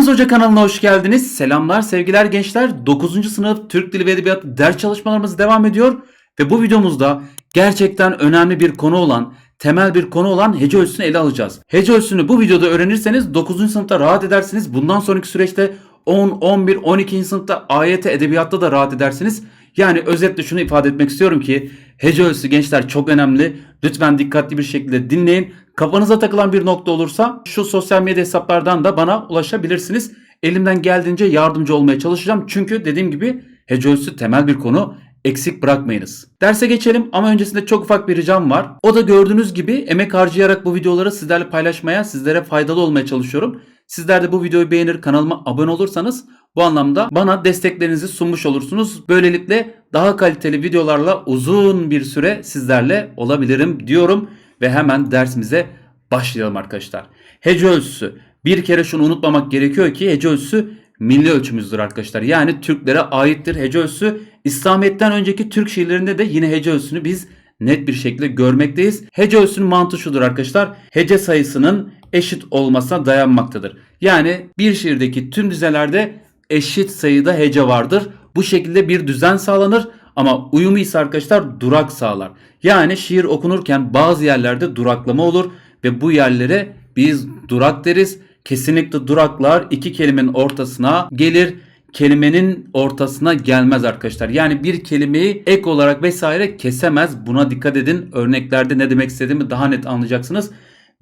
Deniz Hoca kanalına hoş geldiniz. Selamlar sevgiler gençler. 9. sınıf Türk Dili ve Edebiyatı ders çalışmalarımız devam ediyor. Ve bu videomuzda gerçekten önemli bir konu olan, temel bir konu olan hece ölçüsünü ele alacağız. Hece ölçüsünü bu videoda öğrenirseniz 9. sınıfta rahat edersiniz. Bundan sonraki süreçte 10, 11, 12. sınıfta AYT edebiyatta da rahat edersiniz. Yani özetle şunu ifade etmek istiyorum ki hece ölçüsü gençler çok önemli. Lütfen dikkatli bir şekilde dinleyin. Kafanıza takılan bir nokta olursa şu sosyal medya hesaplardan da bana ulaşabilirsiniz. Elimden geldiğince yardımcı olmaya çalışacağım. Çünkü dediğim gibi hece ölçüsü temel bir konu. Eksik bırakmayınız. Derse geçelim ama öncesinde çok ufak bir ricam var. O da gördüğünüz gibi emek harcayarak bu videoları sizlerle paylaşmaya, sizlere faydalı olmaya çalışıyorum. Sizler de bu videoyu beğenir, kanalıma abone olursanız bu anlamda bana desteklerinizi sunmuş olursunuz. Böylelikle daha kaliteli videolarla uzun bir süre sizlerle olabilirim diyorum ve hemen dersimize başlayalım arkadaşlar. Hece ölçüsü. Bir kere şunu unutmamak gerekiyor ki hece ölçüsü milli ölçümüzdür arkadaşlar. Yani Türklere aittir hece ölçüsü. İslamiyet'ten önceki Türk şiirlerinde de yine hece ölçüsünü biz net bir şekilde görmekteyiz. Hece ölçüsünün mantığı şudur arkadaşlar. Hece sayısının eşit olmasına dayanmaktadır. Yani bir şiirdeki tüm dizelerde eşit sayıda hece vardır. Bu şekilde bir düzen sağlanır ama uyumu ise arkadaşlar durak sağlar. Yani şiir okunurken bazı yerlerde duraklama olur ve bu yerlere biz durak deriz. Kesinlikle duraklar iki kelimenin ortasına gelir. Kelimenin ortasına gelmez arkadaşlar. Yani bir kelimeyi ek olarak vesaire kesemez. Buna dikkat edin. Örneklerde ne demek istediğimi daha net anlayacaksınız.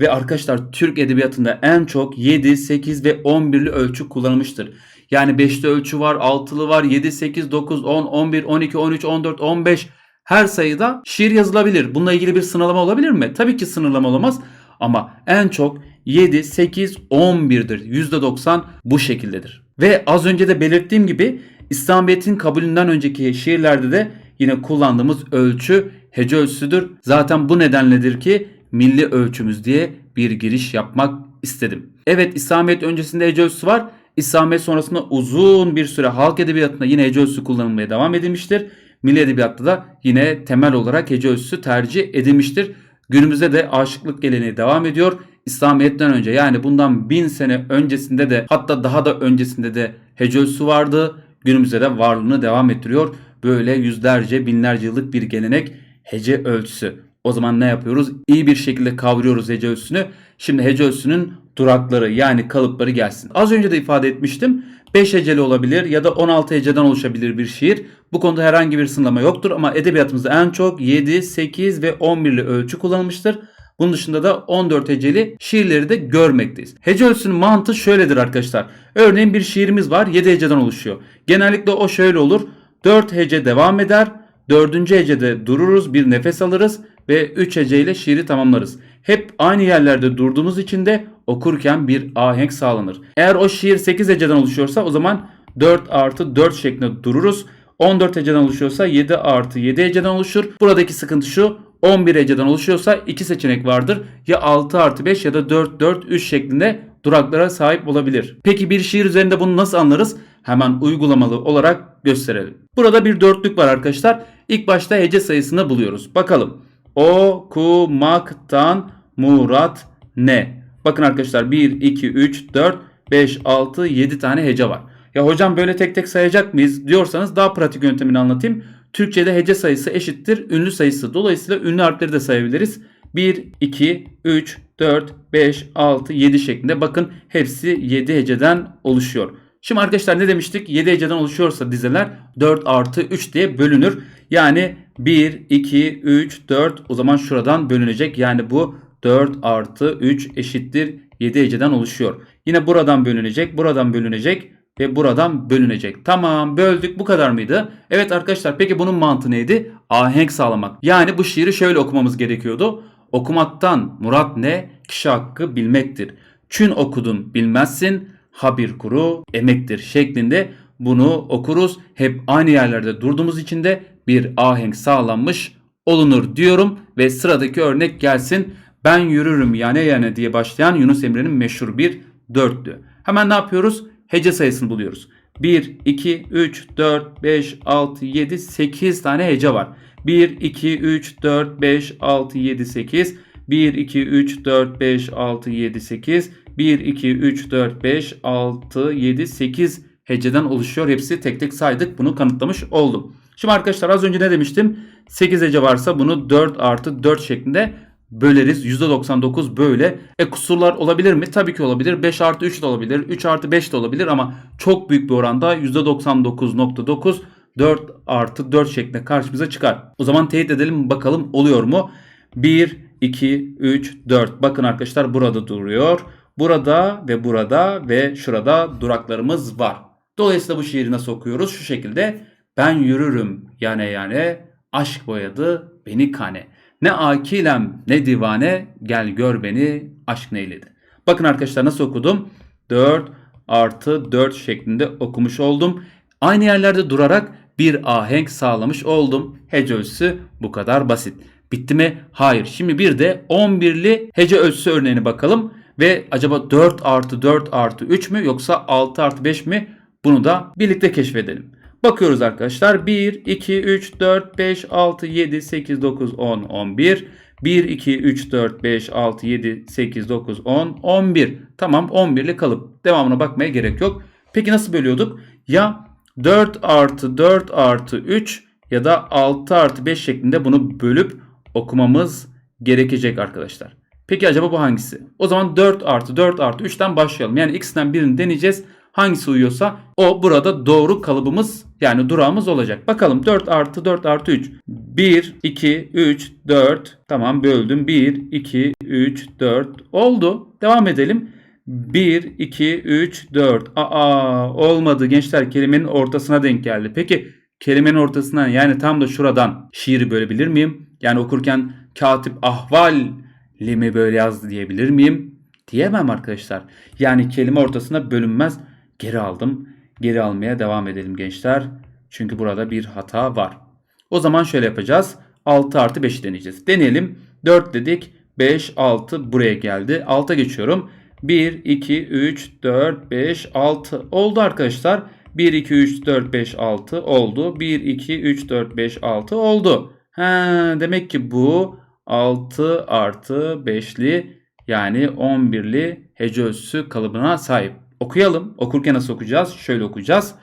Ve arkadaşlar Türk edebiyatında en çok 7, 8 ve 11'li ölçü kullanılmıştır. Yani 5'li ölçü var, 6'lı var, 7, 8, 9, 10, 11, 12, 13, 14, 15 her sayıda şiir yazılabilir. Bununla ilgili bir sınırlama olabilir mi? Tabii ki sınırlama olamaz. Ama en çok 7, 8, 11'dir. %90 bu şekildedir. Ve az önce de belirttiğim gibi İslamiyet'in kabulünden önceki şiirlerde de yine kullandığımız ölçü hece ölçüsüdür. Zaten bu nedenledir ki milli ölçümüz diye bir giriş yapmak istedim. Evet İslamiyet öncesinde hece ölçüsü var. İslamiyet sonrasında uzun bir süre halk edebiyatında yine hece ölçüsü kullanılmaya devam edilmiştir. Milli edebiyatta da yine temel olarak hece ölçüsü tercih edilmiştir. Günümüzde de aşıklık geleneği devam ediyor. İslamiyet'ten önce yani bundan bin sene öncesinde de hatta daha da öncesinde de hece ölçüsü vardı. Günümüzde de varlığını devam ettiriyor. Böyle yüzlerce binlerce yıllık bir gelenek hece ölçüsü. O zaman ne yapıyoruz? İyi bir şekilde kavruyoruz hece ölçüsünü. Şimdi hece ölçüsünün durakları yani kalıpları gelsin. Az önce de ifade etmiştim. 5 heceli olabilir ya da 16 heceden oluşabilir bir şiir. Bu konuda herhangi bir sınırlama yoktur ama edebiyatımızda en çok 7, 8 ve 11'li ölçü kullanılmıştır. Bunun dışında da 14 heceli şiirleri de görmekteyiz. Hece ölçüsünün mantığı şöyledir arkadaşlar. Örneğin bir şiirimiz var 7 heceden oluşuyor. Genellikle o şöyle olur. 4 hece devam eder. 4. hecede dururuz bir nefes alırız ve 3 heceyle şiiri tamamlarız. Hep aynı yerlerde durduğumuz için de okurken bir ahenk sağlanır. Eğer o şiir 8 heceden oluşuyorsa o zaman 4 artı 4 şeklinde dururuz. 14 heceden oluşuyorsa 7 artı 7 heceden oluşur. Buradaki sıkıntı şu 11 heceden oluşuyorsa iki seçenek vardır. Ya 6 artı 5 ya da 4 4 3 şeklinde duraklara sahip olabilir. Peki bir şiir üzerinde bunu nasıl anlarız? Hemen uygulamalı olarak gösterelim. Burada bir dörtlük var arkadaşlar. İlk başta hece sayısını buluyoruz. Bakalım. Okumaktan murat ne? Bakın arkadaşlar 1, 2, 3, 4, 5, 6, 7 tane hece var. Ya hocam böyle tek tek sayacak mıyız diyorsanız daha pratik yöntemini anlatayım. Türkçe'de hece sayısı eşittir ünlü sayısı. Dolayısıyla ünlü harfleri de sayabiliriz. 1, 2, 3, 4, 5, 6, 7 şeklinde. Bakın hepsi 7 heceden oluşuyor. Şimdi arkadaşlar ne demiştik? 7 heceden oluşuyorsa dizeler 4 artı 3 diye bölünür. Yani 1, 2, 3, 4 o zaman şuradan bölünecek. Yani bu 4 artı 3 eşittir 7 heceden oluşuyor. Yine buradan bölünecek, buradan bölünecek ve buradan bölünecek. Tamam böldük bu kadar mıydı? Evet arkadaşlar peki bunun mantığı neydi? Ahenk sağlamak. Yani bu şiiri şöyle okumamız gerekiyordu. Okumaktan murat ne? Kişi hakkı bilmektir. Çün okudun bilmezsin. Habir kuru emektir şeklinde bunu okuruz. Hep aynı yerlerde durduğumuz için de bir ahenk sağlanmış olunur diyorum ve sıradaki örnek gelsin. Ben yürürüm yane yane diye başlayan Yunus Emre'nin meşhur bir dörtlü. Hemen ne yapıyoruz? Hece sayısını buluyoruz. 1, 2, 3, 4, 5, 6, 7, 8 tane hece var. 1, 2, 3, 4, 5, 6, 7, 8. 1, 2, 3, 4, 5, 6, 7, 8. 1, 2, 3, 4, 5, 6, 7, 8 heceden oluşuyor. Hepsi tek tek saydık. Bunu kanıtlamış oldum. Şimdi arkadaşlar az önce ne demiştim? 8 hece varsa bunu 4 artı 4 şeklinde böleriz. %99 böyle. E kusurlar olabilir mi? Tabii ki olabilir. 5 artı 3 de olabilir. 3 artı 5 de olabilir ama çok büyük bir oranda %99.9 4 artı 4 şeklinde karşımıza çıkar. O zaman teyit edelim bakalım oluyor mu? 1, 2, 3, 4. Bakın arkadaşlar burada duruyor. Burada ve burada ve şurada duraklarımız var. Dolayısıyla bu şiiri nasıl okuyoruz? Şu şekilde. Ben yürürüm yane yane, aşk boyadı beni kane. Ne akilem ne divane, gel gör beni, aşk neyledi. Bakın arkadaşlar nasıl okudum? 4 artı 4 şeklinde okumuş oldum. Aynı yerlerde durarak bir ahenk sağlamış oldum. Hece ölçüsü bu kadar basit. Bitti mi? Hayır. Şimdi bir de 11'li hece ölçüsü örneğine bakalım. Ve acaba 4 artı 4 artı 3 mü yoksa 6 artı 5 mi? Bunu da birlikte keşfedelim. Bakıyoruz arkadaşlar. 1, 2, 3, 4, 5, 6, 7, 8, 9, 10, 11. 1, 2, 3, 4, 5, 6, 7, 8, 9, 10, 11. Tamam 11'li kalıp. Devamına bakmaya gerek yok. Peki nasıl bölüyorduk? Ya 4 artı 4 artı 3 ya da 6 artı 5 şeklinde bunu bölüp okumamız gerekecek arkadaşlar. Peki acaba bu hangisi? O zaman 4 artı 4 artı 3'ten başlayalım. Yani ikisinden birini deneyeceğiz. Hangisi uyuyorsa o burada doğru kalıbımız yani durağımız olacak. Bakalım 4 artı 4 artı 3. 1, 2, 3, 4. Tamam böldüm. 1, 2, 3, 4. Oldu. Devam edelim. 1, 2, 3, 4. Aa olmadı gençler kelimenin ortasına denk geldi. Peki kelimenin ortasından yani tam da şuradan şiiri bölebilir miyim? Yani okurken katip ahval mi böyle yazdı diyebilir miyim? Diyemem arkadaşlar. Yani kelime ortasına bölünmez. Geri aldım. Geri almaya devam edelim gençler. Çünkü burada bir hata var. O zaman şöyle yapacağız. 6 artı 5'i deneyeceğiz. Deneyelim. 4 dedik. 5, 6 buraya geldi. 6'a geçiyorum. 1, 2, 3, 4, 5, 6 oldu arkadaşlar. 1, 2, 3, 4, 5, 6 oldu. 1, 2, 3, 4, 5, 6 oldu. Ha, demek ki bu 6 artı 5'li yani 11'li hece ölçüsü kalıbına sahip. Okuyalım. Okurken nasıl okuyacağız? Şöyle okuyacağız.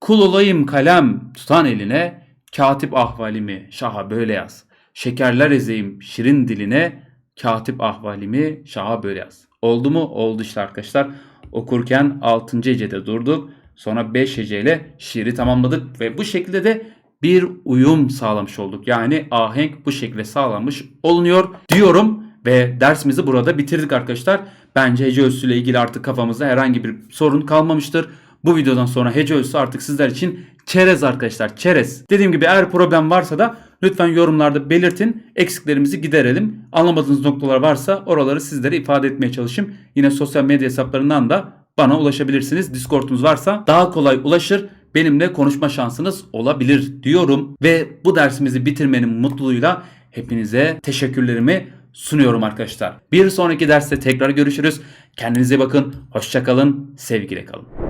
Kul olayım kalem tutan eline, katip ahvalimi şaha böyle yaz. Şekerler ezeyim şirin diline, katip ahvalimi şaha böyle yaz. Oldu mu? Oldu işte arkadaşlar. Okurken 6. hecede durduk. Sonra 5 heceyle şiiri tamamladık ve bu şekilde de bir uyum sağlamış olduk. Yani ahenk bu şekilde sağlanmış olunuyor diyorum ve dersimizi burada bitirdik arkadaşlar. Bence hece ölçüsü ile ilgili artık kafamızda herhangi bir sorun kalmamıştır. Bu videodan sonra hece ölçüsü artık sizler için çerez arkadaşlar çerez. Dediğim gibi eğer problem varsa da lütfen yorumlarda belirtin. Eksiklerimizi giderelim. Anlamadığınız noktalar varsa oraları sizlere ifade etmeye çalışayım. Yine sosyal medya hesaplarından da bana ulaşabilirsiniz. Discord'umuz varsa daha kolay ulaşır benimle konuşma şansınız olabilir diyorum. Ve bu dersimizi bitirmenin mutluluğuyla hepinize teşekkürlerimi sunuyorum arkadaşlar. Bir sonraki derste tekrar görüşürüz. Kendinize bakın. Hoşçakalın. Sevgiyle kalın.